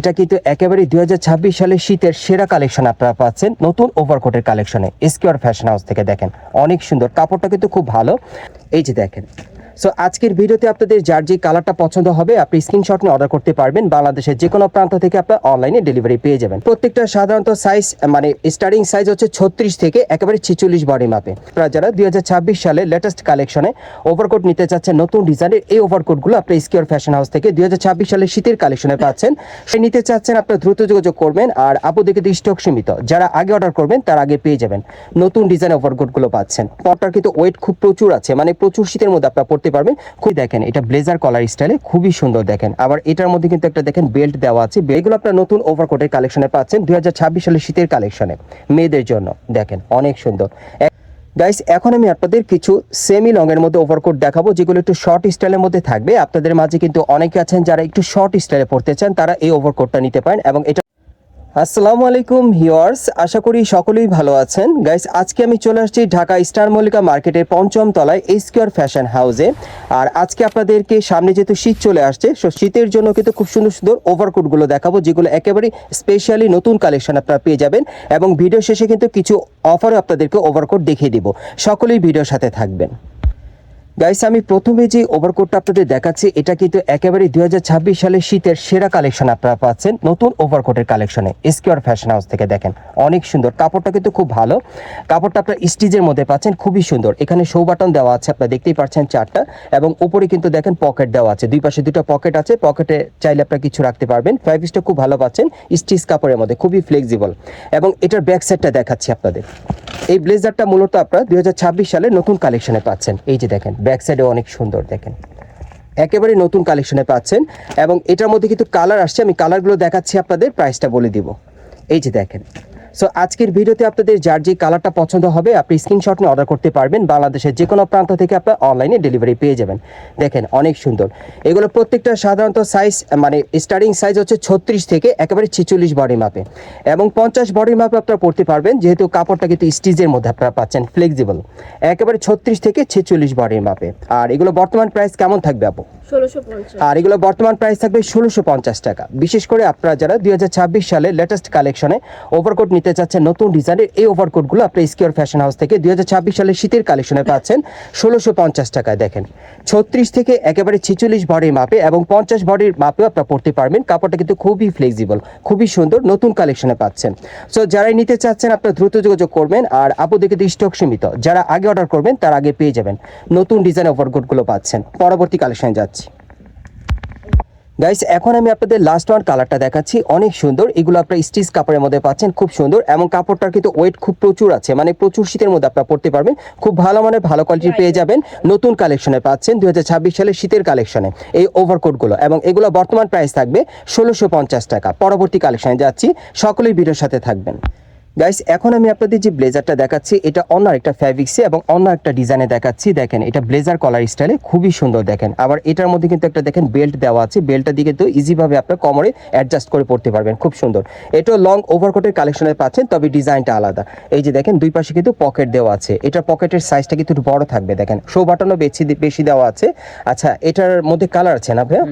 এটা কিন্তু একেবারে দুই হাজার ছাব্বিশ সালের শীতের সেরা কালেকশন আপনারা পাচ্ছেন। নতুন ওভারকোটের কালেকশনে। স্কিওর ফ্যাশন হাউস থেকে দেখেন। অনেক সুন্দর। কাপড়টা কিন্তু খুব ভালো। এই যে দেখেন সো আজকের ভিডিওতে আপনাদের যার যে কালারটা পছন্দ হবে, আপনি স্ক্রিনশট নিয়ে অর্ডার করতে পারবেন। বাংলাদেশের যে কোনো প্রান্ত থেকে আপনার অনলাইনে ডেলিভারি পেয়ে যাবেন। প্রত্যেকটা সাধারণত সাইজ মানে স্টার্টিং সাইজ হচ্ছে ছত্রিশ থেকে একেবারে ছিচল্লিশ বডি মাপে আপনারা যারা দুই হাজার ছাব্বিশ সালে লেটেস্ট কালেকশনে ওভারকোট নিতে চাচ্ছেন, নতুন ডিজাইনের এই ওভারকোটগুলো আপনি স্কিওর ফ্যাশন হাউস থেকে দুই সালের শীতের কালেকশনে পাচ্ছেন। সে নিতে চাচ্ছেন আপনার দ্রুত যোগাযোগ করবেন আর আপু দেখে স্টক সীমিত। যারা আগে অর্ডার করবেন, তার আগে পেয়ে যাবেন। নতুন ডিজাইন ওভারকোটগুলো পাচ্ছেন। পরটার কিন্তু ওয়েট খুব প্রচুর আছে মানে প্রচুর শীতের মধ্যে আপনারা পড়তে পারবেন। খুব দেখেন, এটা ব্লেজার কলার স্টাইলে খুবই সুন্দর দেখেন। আবার এটার মধ্যে কিন্তু একটা দেখেন বেল্ট দেওয়া আছে। এগুলো আপনার নতুন ওভারকোটের কালেকশনে পাচ্ছেন, দুই সালের শীতের কালেকশনে মেয়েদের জন্য, দেখেন, অনেক সুন্দর। গাইস এখন আমি আপনাদের কিছু সেমি লং এর মধ্যে ওভারকোট দেখাবো, যেগুলো একটু শর্ট স্টাইলের মধ্যে থাকবে। আপনাদের মাঝে কিন্তু অনেকে আছেন যারা একটু শর্ট স্টাইলে পড়তে চান, তারা এই ওভারকোটটা নিতে পারেন এবং এটা আসসালামু আলাইকুম হিওয়ার্স আশা করি সকলেই ভালো আছেন। গাইস, আজকে আমি চলে আসছি ঢাকা স্টার মল্লিকা মার্কেটের পঞ্চম তলায় স্কোয়ার ফ্যাশন হাউসে আর আজকে আপনাদেরকে সামনে যেহেতু শীত চলে আসছে সো শীতের জন্য কিন্তু খুব সুন্দর সুন্দর ওভারকোটগুলো দেখাবো, যেগুলো একেবারে স্পেশালি নতুন কালেকশন আপনারা পেয়ে যাবেন। এবং ভিডিও শেষে কিন্তু কিছু অফারও আপনাদেরকে ওভারকোট দেখিয়ে দিব। সকলেই ভিডিওর সাথে থাকবেন। গাইস আমি প্রথমে যে ওভারকোটটা আপনাদের দেখাচ্ছি, এটা কিন্তু একেবারে দুই হাজার সালের শীতের সেরা কালেকশন আপনারা পাচ্ছেন, নতুন ওভারকোটের কালেকশনে এসকিউআর ফ্যাশন হাউস থেকে দেখেন। অনেক সুন্দর, কাপড়টা কিন্তু খুব ভালো। কাপড়টা আপনার স্টিচের মধ্যে পাচ্ছেন, খুবই সুন্দর। এখানে শো বাটন দেওয়া আছে, আপনারা দেখতেই পাচ্ছেন চারটা, এবং উপরে কিন্তু দেখেন পকেট দেওয়া আছে। দুই পাশে দুটো পকেট আছে পকেটে চাইলে আপনারা কিছু রাখতে পারবেন। ফ্যাব্রিক্সটা খুব ভালো পাচ্ছেন, স্টিচ কাপড়ের মধ্যে, খুবই ফ্লেক্সিবল এবং এটার ব্যাক সাইডটা দেখাচ্ছি আপনাদের। এই ব্লেজারটা মূলত আপনারা দুই হাজার ছাব্বিশ সালে নতুন কালেকশনে পাচ্ছেন। এই যে দেখেন, ব্যাক সাইডে অনেক সুন্দর দেখেন। একেবারে নতুন কালেকশনে পাচ্ছেন এবং এটার মধ্যে কিন্তু কালার আসছে। আমি কালারগুলো দেখাচ্ছি আপনাদের, প্রাইসটা বলে দিব। এই যে দেখেন সো আজকের ভিডিওতে আপনাদের যার যে কালারটা পছন্দ হবে আপনি স্ক্রিনশট নিয়ে অর্ডার করতে পারবেন। বাংলাদেশের যে কোনো প্রান্ত থেকে আপনার অনলাইনে ডেলিভারি পেয়ে যাবেন। দেখেন অনেক সুন্দর। এগুলো প্রত্যেকটা সাধারণত সাইজ মানে স্টার্টিং সাইজ হচ্ছে ছত্রিশ থেকে একেবারে ছিচল্লিশ বডি মাপে এবং পঞ্চাশ বডি মাপে আপনারা পড়তে পারবেন যেহেতু কাপড়টা কিন্তু স্টিচের মধ্যে আপনারা পাচ্ছেন ফ্লেক্সিবল একেবারে ছত্রিশ থেকে ছেচল্লিশ বডির মাপে আর এগুলো বর্তমান প্রাইস কেমন থাকবে আপু? আর এগুলো বর্তমান প্রাইস থাকবে ষোলোশো পঞ্চাশ টাকা। বিশেষ করে আপনারা যারা দু হাজার ছাব্বিশ সালে লেটেস্ট কালেকশনে ওভারকোট নিতে চাচ্ছেন নতুন ডিজাইনের এই ওভারকোটগুলো আপনি স্কিওর ফ্যাশন হাউস থেকে দুই সালের শীতের কালেকশনে পাচ্ছেন ষোলোশো পঞ্চাশ টাকায় দেখেন। ছত্রিশ থেকে একেবারে ছেচল্লিশ বডির মাপে এবং পঞ্চাশ বডির মাপেও আপনারা পড়তে পারবেন। কাপড়টা কিন্তু খুবই ফ্লেক্সিবল খুবই সুন্দর, নতুন কালেকশনে পাচ্ছেন। সো যারাই নিতে চাচ্ছেন আপনারা দ্রুত যোগাযোগ করবেন আর আপু দেখে স্টক সীমিত। যারা আগে অর্ডার করবেন, তার আগে পেয়ে যাবেন। নতুন ডিজাইন ওভারকোটগুলো পাচ্ছেন। পরবর্তী কালেকশনে যাচ্ছি। গাইস এখন আমি আপনাদের লাস্ট ওয়ান কালারটা দেখাচ্ছি। অনেক সুন্দর। এগুলো আপনারা স্টিচ কাপড়ের মধ্যে পাচ্ছেন খুব সুন্দর। এবং কাপড়টার কিন্তু ওয়েট খুব প্রচুর আছে। মানে প্রচুর শীতের মধ্যে আপনারা পড়তে পারবেন। খুব ভালো মানের ভালো কোয়ালিটির পেয়ে যাবেন। নতুন কালেকশনে পাচ্ছেন দু হাজার ছাব্বিশ সালের শীতের কালেকশনে এই ওভারকোটগুলো এবং এগুলো বর্তমান প্রাইস থাকবে ষোলোশো পঞ্চাশ টাকা। পরবর্তী কালেকশনে যাচ্ছি। সকলেই ভিডিওর সাথে থাকবেন। গাইস এখন আমি আপনাদের যে ব্লেজারটা দেখাচ্ছি এটা অন্য একটা ফ্যাব্রিক্সে এবং অন্য একটা ডিজাইনে দেখাচ্ছি। দেখেন এটা ব্লেজার কলার স্টাইলে খুবই সুন্দর দেখেন। আবার এটার মধ্যে কিন্তু একটা দেখেন বেল্ট দেওয়া আছে। বেল্টটা দিকে কিন্তু ইজিভাবে আপনার কোমরে অ্যাডজাস্ট করে পড়তে পারবেন। খুব সুন্দর। এটাও লং ওভারকোটের কালেকশনে পাচ্ছেন তবে ডিজাইনটা আলাদা। এই যে দেখেন দুই পাশে কিন্তু পকেট দেওয়া আছে। এটা পকেটের সাইজটা কিন্তু একটু বড় থাকবে দেখেন। শো বাটনও বেশি বেশি দেওয়া আছে। আচ্ছা এটার মধ্যে কালার আছে না ভাইয়া?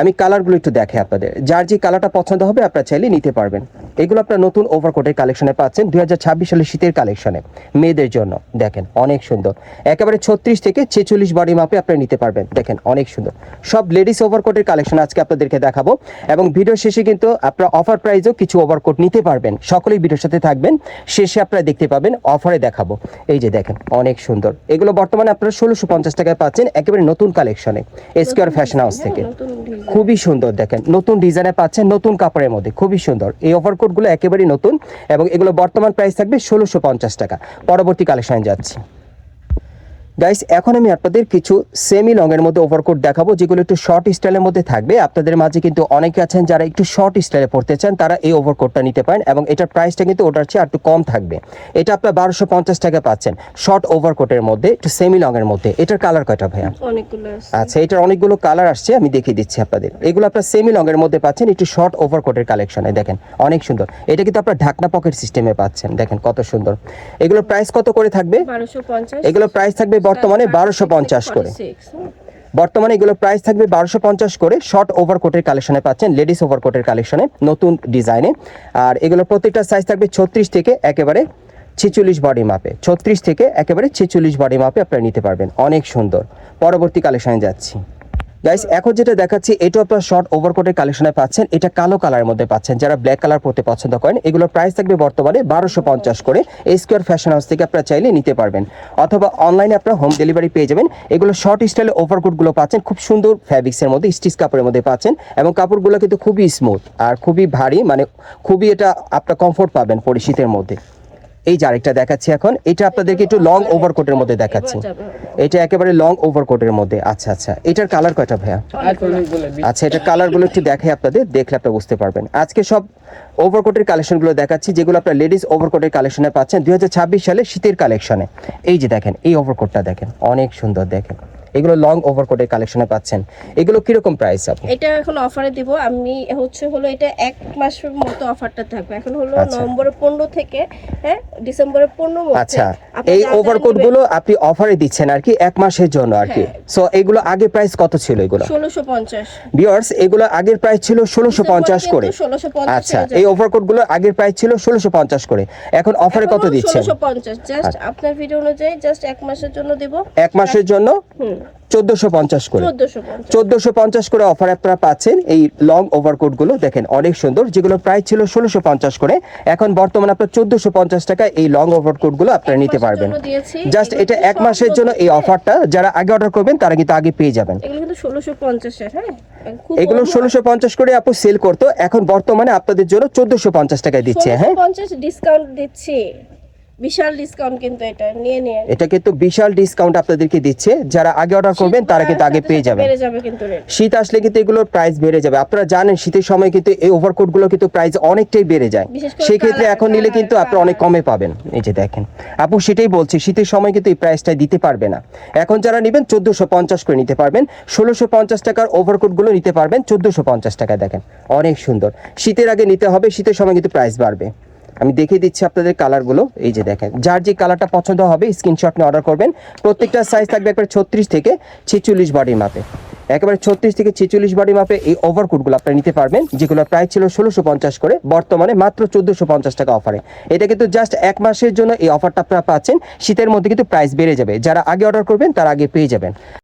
আমি কালারগুলো একটু দেখে আপনাদের। যার যে কালারটা পছন্দ হবে আপনারা চাইলে নিতে পারবেন। এগুলো আপনার নতুন ওভারকোটের কালেকশনে পাচ্ছেন। দুই সালের শীতের কালেকশনে। মেয়েদের জন্য দেখেন অনেক সুন্দর। একেবারে ছত্রিশ থেকে ছেচল্লিশ বডি মাপে আপনারা নিতে পারবেন। দেখেন অনেক সুন্দর। সব লেডিস ওভারকোটের কালেকশন আজকে আপনাদেরকে দেখাবো। এবং ভিডিও শেষে কিন্তু আপনারা অফার প্রাইজেও কিছু ওভারকোট নিতে পারবেন। সকলেই ভিডিওর সাথে থাকবেন। শেষে আপনারা দেখতে পাবেন অফারে দেখাবো। এই যে দেখেন অনেক সুন্দর। এগুলো বর্তমানে আপনারা ষোলোশো পঞ্চাশ টাকায় পাচ্ছেন একেবারে নতুন কালেকশনে। এসকিউআর ফ্যাশন হাউস থেকে। খুবই সুন্দর দেখেন। নতুন ডিজাইনে পাচ্ছেন নতুন কাপড়ের মধ্যে। খুবই সুন্দর। এই ওভারকোটগুলো একেবারেই নতুন। এবং এগুলো বর্তমান প্রাইস থাকবে ষোলোশো পঞ্চাশ টাকা। পরবর্তী কালেকশনে যাচ্ছি। গাইস এখন আমি আপনাদের কিছু সেমি লং এর মধ্যে ওভারকোট দেখাবো যেগুলো একটু শর্ট স্টাইলের মধ্যে থাকবে। আপনাদের মাঝে কিন্তু অনেকে আছেন যারা একটু শর্ট স্টাইলে পড়তে চান তারা এই ওভারকোটটা নিতে পারেন এবং এটার প্রাইসটা কিন্তু ওটার চেয়ে একটু কম থাকবে। এটা আপনার বারোশো পঞ্চাশ টাকা পাচ্ছেন শর্ট ওভারকোটের মধ্যে একটু সেমি লং এর মধ্যে। এটার কালার কয়টা ভাইয়া? অনেকগুলো আছে। আচ্ছা এটার অনেকগুলো কালার আসছে আমি দেখিয়ে দিচ্ছি আপনাদের। এগুলো আপনার সেমি লং এর মধ্যে পাচ্ছেন একটু শর্ট ওভারকোটের কালেকশনে দেখেন। অনেক সুন্দর। এটা কিন্তু আপনার ঢাকনা পকেট সিস্টেমে পাচ্ছেন দেখেন কত সুন্দর। এগুলোর প্রাইস কত করে থাকবে? বারোশো পঞ্চাশ। এগুলো প্রাইস থাকবে বর্তমানে বারোশো পঞ্চাশ করে। বর্তমানে এগুলো প্রাইস থাকবে বারোশো পঞ্চাশ করে। শর্ট ওভারকোটের কালেকশনে পাচ্ছেন লেডিস ওভারকোটের কালেকশনে নতুন ডিজাইনে আর এগুলো প্রত্যেকটা সাইজ থাকবে ছত্রিশ থেকে একেবারে ছেচল্লিশ বডি মাপে। ছত্রিশ থেকে একেবারে ছেচল্লিশ বডি মাপে আপনারা নিতে পারবেন। অনেক সুন্দর। পরবর্তী কালেকশনে যাচ্ছি। গাইস এখন যেটা দেখাচ্ছি এটা আপনার শর্ট ওভারকোটের কালেকশনে পাচ্ছেন। এটা কালো কালারের মধ্যে পাচ্ছেন। যারা ব্ল্যাক কালার পরতে পছন্দ করেন, এগুলোর প্রাইস থাকবে বর্তমানে বারোশো পঞ্চাশ করে। স্কোয়ার ফ্যাশন হাউস থেকে আপনারা চাইলে নিতে পারবেন। অথবা অনলাইনে আপনারা হোম ডেলিভারি পেয়ে যাবেন। এগুলো শর্ট স্টাইলে ওভারকোটগুলো পাচ্ছেন। খুব সুন্দর ফ্যাব্রিক্সের মধ্যে স্টিচ কাপড়ের মধ্যে পাচ্ছেন। এবং কাপড়গুলো কিন্তু খুবই স্মুথ আর খুবই ভারী মানে খুবই এটা আপনার কমফোর্ট পাবেন পরিশীতের মধ্যে। এই যে আরেকটা দেখাচ্ছি এখন এটা আপনাদেরকে একটু লং ওভারকোটের মধ্যে দেখাচ্ছি। এটা একেবারে লং ওভারকোটের মধ্যে। আচ্ছা আচ্ছা। এটার কালার কয়টা ভাইয়া? আচ্ছা এটা কালারগুলো একটু দেখাই আপনাদের দেখলে আপনারা বুঝতে পারবেন। আজকে সব ওভারকোটের কালেকশনগুলো দেখাচ্ছি যেগুলো আপনার লেডিস ওভারকোটের কালেকশনে পাচ্ছেন। দুই হাজার ছাব্বিশ সালে শীতের কালেকশনে এই যে দেখেন এই ওভারকোটটা দেখেন অনেক সুন্দর দেখেন। এগুলো লং ওভারকোটের কালেকশনে পাচ্ছেন। এগুলো কীরকম প্রাইস আপনি এটা এখন অফারে দিব। আমি হচ্ছে হলো এটা এক মাসের মতো অফারটা থাকবে। এখন হলো আচ্ছা। নভেম্বরের পনেরো থেকে হ্যাঁ ডিসেম্বরের পনেরো আচ্ছা। এই ওভারকোটগুলো আপনি অফারে দিচ্ছেন আর কি এক মাসের জন্য আর কি। সো এগুলো আগে প্রাইস কত ছিল এগুলো? ষোলোশো পঞ্চাশ। ভিউয়ার্স এগুলো আগের প্রাইস ছিল ষোলোশো পঞ্চাশ করে। ষোলোশো পঞ্চাশ আচ্ছা এই ওভারকোটগুলো আগের প্রাইস ছিল ষোলোশো পঞ্চাশ করে। এখন অফারে কত দিচ্ছেন? ষোলোশো পঞ্চাশ। জাস্ট আপনার ভিডিও অনুযায়ী জাস্ট এক মাসের জন্য দিব। এক মাসের জন্য? হুম। চোদ্দশো পঞ্চাশ করে। চোদ্দশো পঞ্চাশ। করে অফার আপনারা পাচ্ছেন এই লং ওভারকোটগুলো দেখেন অনেক সুন্দর যেগুলো প্রাইস ছিল ষোলোশো পঞ্চাশ করে। এখন বর্তমানে আপনার চোদ্দশো পঞ্চাশ টাকা এই লং ওভারকোটগুলো আপনারা নিতে পারবেন। জাস্ট এটা এক মাসের জন্য এই অফারটা যারা আগে অর্ডার করবেন তারা কিন্তু আগে পেয়ে যাবেন। এগুলো ষোলোশো হ্যাঁ? ষোলোশো পঞ্চাশ করে আপু সেল করতো এখন বর্তমানে আপনাদের জন্য চোদ্দশো পঞ্চাশ টাকায় দিচ্ছে হ্যাঁ? ডিসকাউন্ট দিচ্ছি। বিশাল ডিসকাউন্ট কিন্তু এটা নিয়ে নিয়ে। এটা কিন্তু বিশাল ডিসকাউন্ট আপনাদেরকে দিচ্ছে। যারা আগে অর্ডার করবেন তারা কিন্তু আগে পেয়ে যাবেন। বেড়ে যাবে কিন্তু শীত আসলে কিন্তু এগুলোর প্রাইস বেড়ে যাবে। আপনারা জানেন শীতের সময় কিন্তু এই ওভারকোটগুলো কিন্তু প্রাইস অনেকটাই বেড়ে যায়। সেই ক্ষেত্রে এখন নিলে কিন্তু আপনি অনেক কমে পাবেন। এই যে দেখেন। আপু সেটাই বলছি শীতের সময় কিন্তু এই প্রাইসটা দিতে পারবে না। এখন যারা নেবেন চোদ্দশো পঞ্চাশ করে নিতে পারবেন। ষোলোশো পঞ্চাশ টাকার ওভারকোটগুলো নিতে পারবেন চোদ্দশো পঞ্চাশ টাকায় দেখেন। অনেক সুন্দর। শীতের আগে নিতে হবে শীতের সময় কিন্তু প্রাইস বাড়বে। আমি দেখিয়ে দিচ্ছি আপনাদের কালারগুলো এই যে দেখেন, যার যে কালারটা পছন্দ হবে স্ক্রিনশট নিয়ে অর্ডার করবেন। প্রত্যেকটা সাইজ থাকবে একবার ছত্রিশ থেকে ছেচল্লিশ বডি মাপে একেবারে ছত্রিশ থেকে ছেচল্লিশ বডি মাপে এই ওভারকোটগুলো আপনারা নিতে পারবেন, যেগুলো প্রাইস ছিল ষোলোশো পঞ্চাশ করে, বর্তমানে মাত্র চোদ্দোশো পঞ্চাশ টাকা অফারে এটা কিন্তু জাস্ট এক মাসের জন্য এই অফারটা আপনারা পাচ্ছেন। শীতের মধ্যে কিন্তু প্রাইস বেড়ে যাবে। যারা আগে অর্ডার করবেন, তারা আগে পেয়ে যাবেন।